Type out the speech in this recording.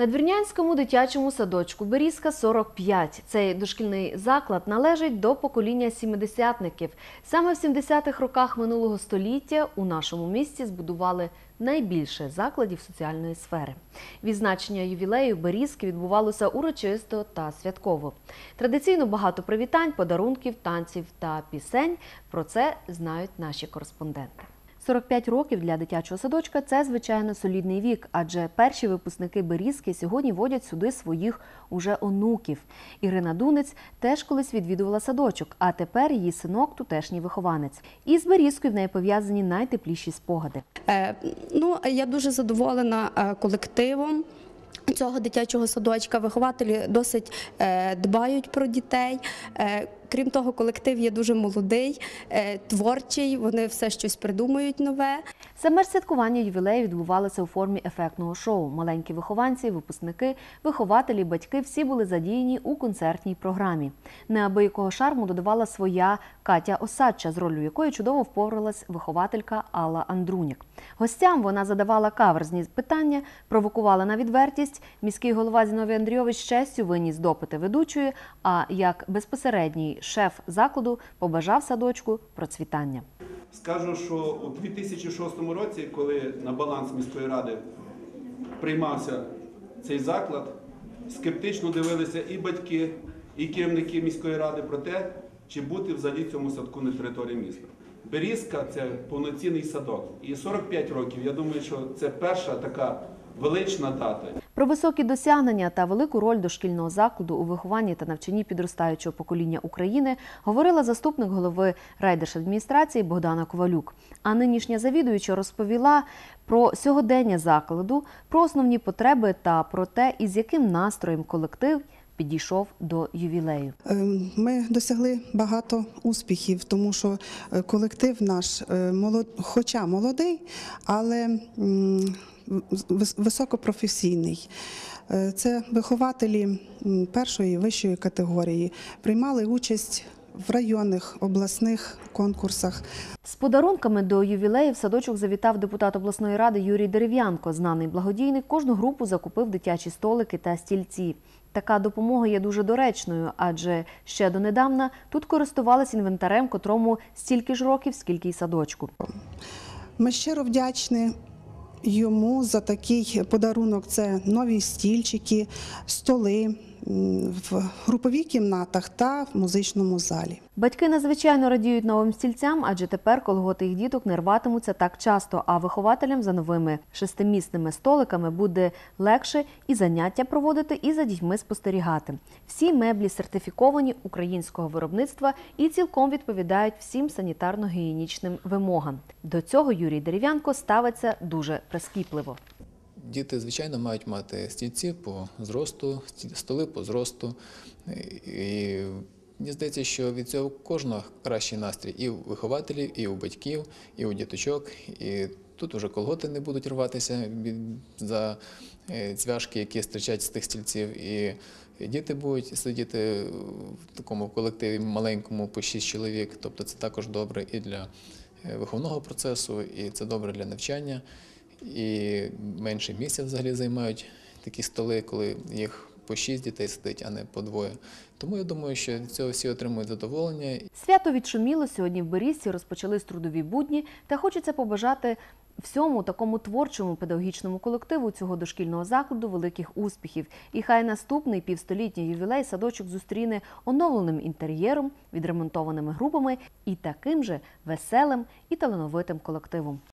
На Двірнянському дитячому садочку Берізка 45. Цей дошкільний заклад належить до покоління сімдесятників. Саме в 70-х роках минулого століття у нашому місті збудували найбільше закладів соціальної сфери. Відзначення ювілею Берізки відбувалося урочисто та святково. Традиційно багато привітань, подарунків, танців та пісень. Про це знають наші кореспонденти. 45 років для дитячого садочка це звичайно солідний вік, адже перші випускники Берізки сьогодні водять сюди своїх уже онуків. Ірина Дунець теж колись відвідувала садочок, а тепер її синок тутешній вихованець. І з Берізкою в неї пов'язані найтепліші спогади. Е, Ну, я дуже задоволена е, колективом. Цього дитячого садочка вихователі досить е, дбають про дітей. Е, крім того, колектив є дуже молодий, е, творчий. Вони все щось придумують нове. Саме святкування ювілею відбувалося у формі ефектного шоу. Маленькі вихованці, випускники, вихователі, батьки всі були задіяні у концертній програмі. Неабиякого шарму додавала своя Катя Осадча, з ролью якої чудово впоралась вихователька Алла Андрунік. Гостям вона задавала каверзні питання, провокувала на відвертість. Міський голова Зіновій Андрійович честю виніс допити ведучої. А як безпосередній шеф закладу побажав садочку процвітання. Скажу, що у 2006 році, коли на баланс міської ради приймався цей заклад, скептично дивилися і батьки, і керівники міської ради про те, чи бути взагалі цьому садку на території міста. Берізка це повноцінний садок. І 45 років, я думаю, що це перша така велична дата. Про високі досягнення та велику роль дошкільного закладу у вихованні та навчанні підростаючого покоління України говорила заступник голови райдержадміністрації Богдана Ковалюк. А нинішня завідуюча розповіла про сьогодення закладу, про основні потреби та про те, із яким настроєм колектив підійшов до ювілею. Е, Ми досягли багато успіхів, тому що е, колектив наш, е, молод- хоча молодий, але високопрофесійний. Е, Це вихователі першої вищої категорії, приймали участь в районних обласних конкурсах. З подарунками до ювілею в садочок завітав депутат обласної ради Юрій Дерев'янко. Знаний благодійник кожну групу закупив дитячі столики та стільці. Така допомога є дуже доречною, адже ще донедавна тут користувались інвентарем, котрому стільки ж років, скільки й садочку. Ми щиро вдячні йому за такий подарунок. Це нові стільчики, столи в групових кімнатах та в музичному залі. Батьки надзвичайно радіють новим стільцям, адже тепер колготи їх діток не рватимуться так часто. А вихователям за новими шестимісними столиками буде легше і заняття проводити, і за дітьми спостерігати. Всі меблі сертифіковані українського виробництва і цілком відповідають всім санітарно-гігієнічним вимогам. До цього Юрій Дерев'янко ставиться дуже прискіпливо. Діти, звичайно, мають мати стільці по зросту, столи по зросту. І мені здається, що від цього кожного кращий настрій і у вихователів, і у батьків, і у діточок. І тут вже колготи не будуть рватися за е, цвяшки, які стирчать з тих стільців. І діти будуть сидіти в такому колективі маленькому по 6 чоловік. Тобто це також добре і для е, виховного процесу, і це добре для навчання і менше місця взагалі займають такі столи, коли їх по шість дітей сидить, а не по двоє. Тому я думаю, що цього всі отримують задоволення. Свято відшуміло сьогодні в Берізці, розпочались трудові будні, та хочеться побажати всьому такому творчому педагогічному колективу цього дошкільного закладу великих успіхів. І хай наступний півстолітній ювілей садочок зустріне оновленим інтер'єром, відремонтованими групами і таким же веселим і талановитим колективом.